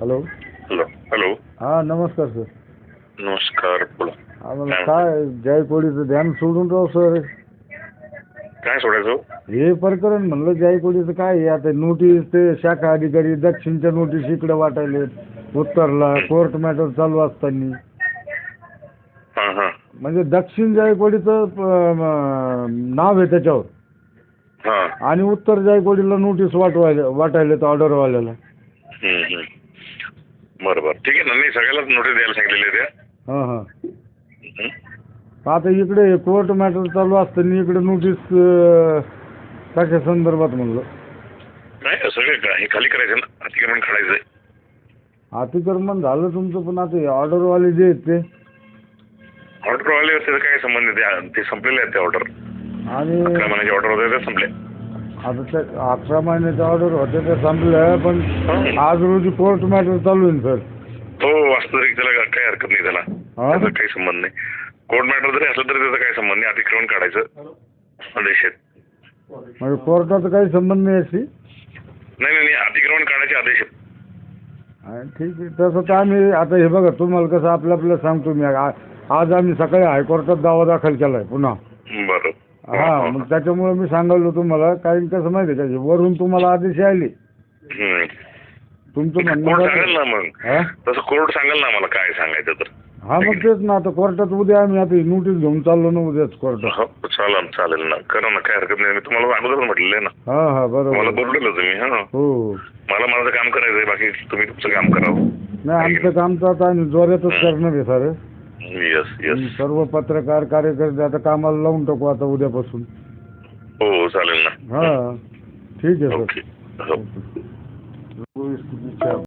Hello hello hello हा नमस्कार sir नमस्कार बोला. आम्हाला काय जायकवाडीचं ध्यान सोडून राहू सर काय सोडायचं? हे प्रकरण म्हणलं जायकवाडीचं काय आहे? आता नोटीस ते शाखा अधिकारी दक्षिणच्या नोटीस इकडे वाटायले उत्तरला कोर्ट मॅटर चालू असताना. हां हां. म्हणजे दक्षिण जायकवाडीचं अं, नाव आहे त्याच्यावर. हां. आणि उत्तर जायकवाडीला नोटीस वाटवायला वाटायले ऑर्डरवाल्याला हम्म, हम्म. बरं बरं. ठीक आहे ना मी सगळ्यालाच नोटीस द्यायला सांगितलेली आहे त्या हां हां. आता इकडे कोर्ट मॅटर चालू असताना इकडे नोटीस कशा संदर्भात म्हणलं. नाही सगळे का- हे खाली करायचं ना अतिक्रमण काढायचंय. अतिक्रमण झालं तुमचं पण आता हे ऑर्डरवाले जे आहेत ते? ऑर्डर आले त्याचा काय संबंध ते संपलेले आहेत ते ऑर्डर आणि ऑर्डर होते ते संपले. आता त्या अकरा महिन्याच्या ऑर्डर होते ते संपल्या पण हं. आज रोजी कोर्ट मॅटर चालू आहे सर तो वास्तविक त्याला काही हरकत नाही त्याला. हा? त्याचा काही संबंध नाही. कोर्ट मॅटर जरी असलं तरी त्याचा काही संबंध नाही. अतिक्रमण काढायचं. आदेश आहेत. म्हणजे कोर्टाचा काही संबंध नाही याशी नाही नाही नाही, अतिक्रमण काढायचे आदेश आहेत. आणि ठीक आहे. तसं तर आम्ही आता हे बघा तुम्हाला कसं आपलं आपलं सांगतो मी. आ- आज आम्ही सकाळी हायकोर्टात दावा दाखल केलाय पुन्हा. हा मग त्याच्यामुळे मी सांगायलो तुम्हाला काही कसं माहिती आहे का हे वरून तुम्हाला आदेश आले. हम्म. तुमचं कोर्ट म्हणणं सांगेल काय? ना मग. हा? तसं कोर्ट सांगेल ना आम्हाला काय सांगायचं तर. हा मग तेच ना आता कोर्टात उद्या आम्ही आता नोटीस घेऊन चाललो ना उद्याच कोर्टात. हो चालेल चालेल ना. करा ना काय हरकत नाही. मी तुम्हाला अगोदर म्हटलेलं आहे ना. हा हा मला बरोबर बोललेलं तुम्ही हा. हो. मला माझं काम करायचंय बाकी तुम्ही तुमचं काम करावं नाही आमचं काम तर आता आम्ही जोरातच करणार आहे सर. येस येस सर्व पत्रकार कार्यकर्ते आता कामाला लावून टाकू आता उद्यापासून. हो चालेल ना. हा. ठीक आहे ओके. हो. सर